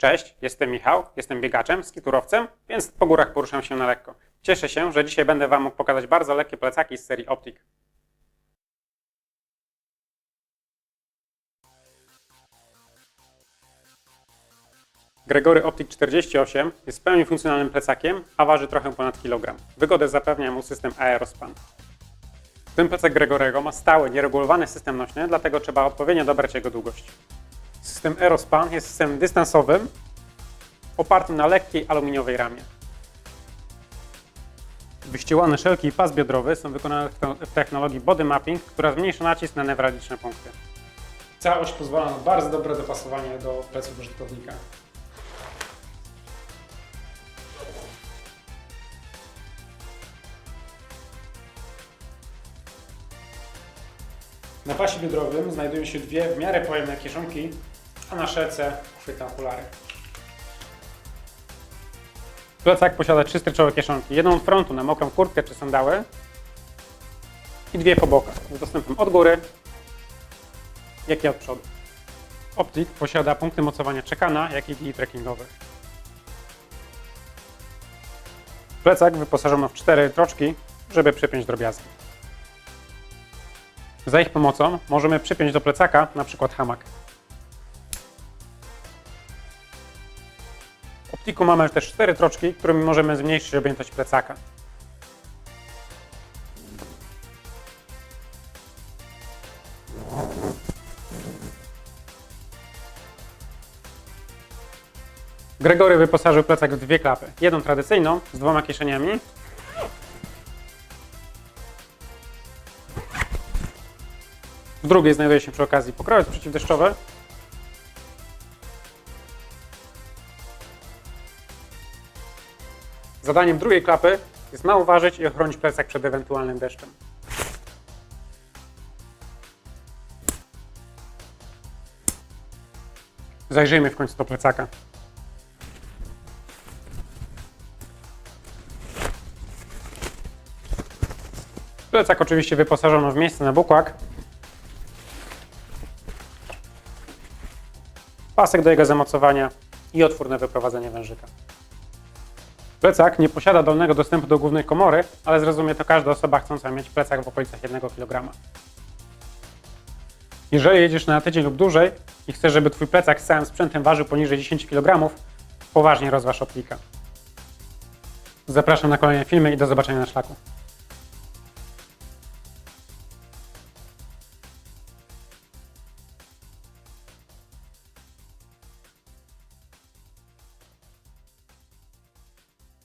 Cześć, jestem Michał, jestem biegaczem, skiturowcem, więc po górach poruszam się na lekko. Cieszę się, że dzisiaj będę Wam mógł pokazać bardzo lekkie plecaki z serii Optic. Gregory Optic 48 jest w pełni funkcjonalnym plecakiem, a waży trochę ponad kilogram. Wygodę zapewnia mu system Aerospan. Ten plecak Gregorego ma stały, nieregulowany system nośny, dlatego trzeba odpowiednio dobrać jego długość. System Aerospan jest systemem dystansowym, opartym na lekkiej aluminiowej ramie. Wyścielone szelki i pas biodrowy są wykonane w technologii body mapping, która zmniejsza nacisk na newralgiczne punkty. Całość pozwala na bardzo dobre dopasowanie do pleców użytkownika. Na pasie biodrowym znajdują się dwie w miarę pojemne kieszonki, a na szelce uchwytne okulary. Plecak posiada trzy streczowe kieszonki. Jedną od frontu na mokrą kurtkę czy sandały i dwie po bokach, z dostępem od góry, jak i od przodu. Optik posiada punkty mocowania czekana, jak i dni trekkingowych. Plecak wyposażono w cztery troczki, żeby przypiąć drobiazgi. Za ich pomocą możemy przypiąć do plecaka przykład hamak. W optiku mamy też cztery troczki, którymi możemy zmniejszyć objętość plecaka. Gregory wyposażył plecak w dwie klapy. Jedną tradycyjną z dwoma kieszeniami W drugiej znajduje się przy okazji pokrowiec przeciwdeszczowy. Zadaniem drugiej klapy jest nauważyć i ochronić plecak przed ewentualnym deszczem. Zajrzyjmy w końcu do plecaka. Plecak oczywiście wyposażono w miejsce na bukłak, pasek do jego zamocowania i otwór na wyprowadzenie wężyka. Plecak nie posiada dolnego dostępu do głównej komory, ale zrozumie to każda osoba chcąca mieć plecak w okolicach 1 kg. Jeżeli jedziesz na tydzień lub dłużej i chcesz, żeby Twój plecak z całym sprzętem ważył poniżej 10 kg, poważnie rozważ oplika. Zapraszam na kolejne filmy i do zobaczenia na szlaku.